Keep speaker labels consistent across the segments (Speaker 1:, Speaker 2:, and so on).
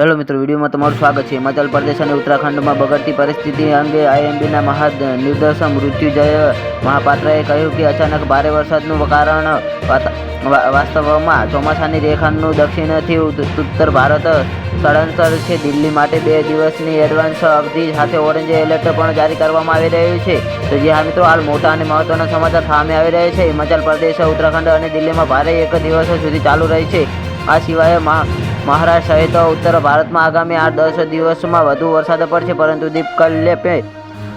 Speaker 1: Hello મિત્રો, વિડીયોમાં તમારું સ્વાગત છે. હિમાચલ પ્રદેશ અને ઉત્તરાખંડમાં બગડતી પરિસ્થિતિ અંગે આઈએમડીના મહા નિર્દેશક મૃત્યુજય મહાપાત્રએ કહ્યું કે અચાનક ભારે વરસાદનું કારણ વાસ્તવમાં ચોમાસાની રેખાનું દક્ષિણથી ઉત્તર ભારત સ્થળાંતર છે. દિલ્હી માટે બે દિવસની એડવાન્સ અવધિ સાથે ઓરેન્જ એલર્ટ પણ જારી કરવામાં આવી રહ્યું છે. તો જે હા મિત્રો, હાલ મોટા અને મહત્વના સમાચાર સામે આવી રહ્યા છે. હિમાચલ પ્રદેશ, ઉત્તરાખંડ અને દિલ્હીમાં ભારે એક દિવસ સુધી ચાલુ રહી છે. આ સિવાય મહારાષ્ટ્ર સહિત ઉત્તર ભારતમાં આગામી આઠ દસ દિવસમાં વધુ વરસાદ પડશે, પરંતુ દીપકલ્યપે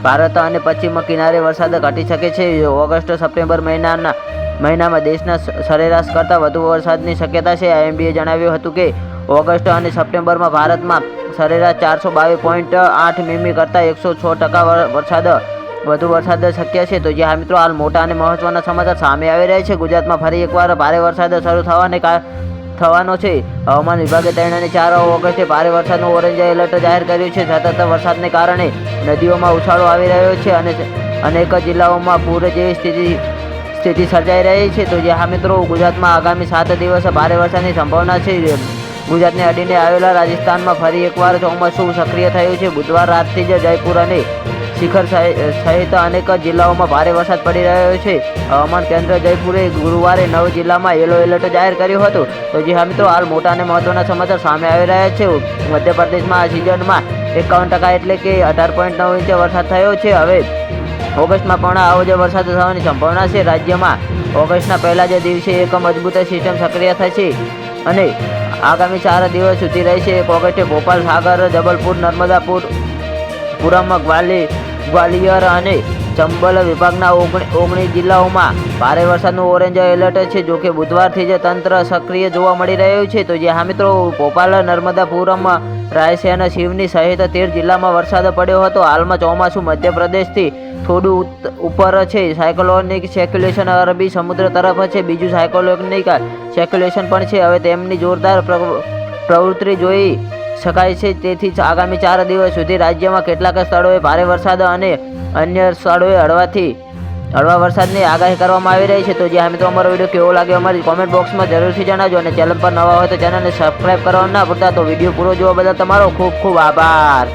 Speaker 1: ભારત અને પશ્ચિમ કિનારે વરસાદ ઘટી શકે છે. ઓગસ્ટ સપ્ટેમ્બર મહિનાના, મહિનામાં દેશના સરેરાશ કરતાં વધુ વરસાદની શક્યતા છે. આઈએમડીએ જણાવ્યું હતું કે, ઓગસ્ટ અને સપ્ટેમ્બરમાં ભારતમાં સરેરાશ ચારસો બાવીસ પોઈન્ટ આઠ મીમી કરતાં એકસો છ ટકા વરસાદ, વધુ વરસાદ શક્ય છે. તો જે હા મિત્રો, હાલ મોટા અને મહત્વના સમાચાર સામે આવી રહ્યા છે. ગુજરાતમાં ફરી એકવાર ભારે વરસાદ શરૂ થવાને કાર થવાનો છે. હવામાન વિભાગે ત્રણ ચાર ઓગસ્ટે ભારે વરસાદનું ઓરેન્જ એલર્ટ જાહેર કર્યું છે. સતત વરસાદને કારણે નદીઓમાં ઉછાળો આવી રહ્યો છે અને અનેક જિલ્લાઓમાં પૂર જેવી સ્થિતિ સ્થિતિ સર્જાઈ રહી છે. તો જે હા મિત્રો, ગુજરાતમાં આગામી સાત દિવસ ભારે વરસાદની સંભાવના છે. ગુજરાતને અડીને આવેલા રાજસ્થાનમાં ફરી એકવાર ચોમાસું સક્રિય થયું છે. બુધવાર રાતથી જ જયપુર અને શિખર સહિ- સહિત અનેક જિલ્લાઓમાં ભારે વરસાદ પડી રહ્યો છે. હવામાન કેન્દ્ર જયપુરે ગુરુવારે નવ જિલ્લામાં યલો એલર્ટ જાહેર કર્યું હતું. તો જી હા મિત્રો, હાલ મોટા અને મહત્વના સમાચાર સામે આવી રહ્યા છે. મધ્યપ્રદેશમાં આ સિઝનમાં એકાવન ટકા એટલે કે અઢાર પોઈન્ટ નવ ઇંચ વરસાદ થયો છે. હવે ઓગસ્ટમાં પણ આવો જે વરસાદ થવાની સંભાવના છે. રાજ્યમાં ઓગસ્ટના પહેલા જે દિવસે એક મજબૂત સિસ્ટમ સક્રિય થશે અને આગામી ચાર દિવસ સુધી રહેશે. એક ઓગસ્ટે ભોપાલ, સાગર, જબલપુર, નર્મદાપુર, પુરમ ગ્વાલી ગ્વાલિયર અને ચંબલ વિભાગના ઓગણી ઓગણીસ જિલ્લાઓમાં ભારે વરસાદનું ઓરેન્જ એલર્ટ છે. જોકે બુધવારથી જ તંત્ર સક્રિય જોવા મળી રહ્યું છે. તો જે હા મિત્રો, ભોપાલ, નર્મદાપુરમ રાયસેન શિવની સહિત તેર જિલ્લામાં વરસાદ પડ્યો હતો. હાલમાં ચોમાસું મધ્યપ્રદેશથી થોડું ઉપર છે. સાયક્લોનિક સેક્યુલેશન અરબી સમુદ્ર તરફ છે. બીજું સાયક્લોનિક સેક્યુલેશન પણ છે. હવે તેમની જોરદાર પ્ર- પ્રવૃત્તિ જોઈ શકાય છે. તેથી આગામી ચાર દિવસ સુધી રાજ્યમાં કેટલાક સ્થળોએ ભારે વરસાદ અને અન્ય સ્થળોએ હળવાથી હળવા વરસાદની આગાહી કરવામાં આવી રહી છે. તો જે હા મિત્રો, અમારો વીડિયો કેવો લાગ્યો અમારી કોમેન્ટ બોક્સમાં જરૂરથી જણાવજો અને ચેનલ પર નવા હોય તો ચેનલને સબસ્ક્રાઈબ કરવાનું ના ભૂલતા. તો વીડિયો પૂરો જોવા બદલ તમારો ખૂબ ખૂબ આભાર.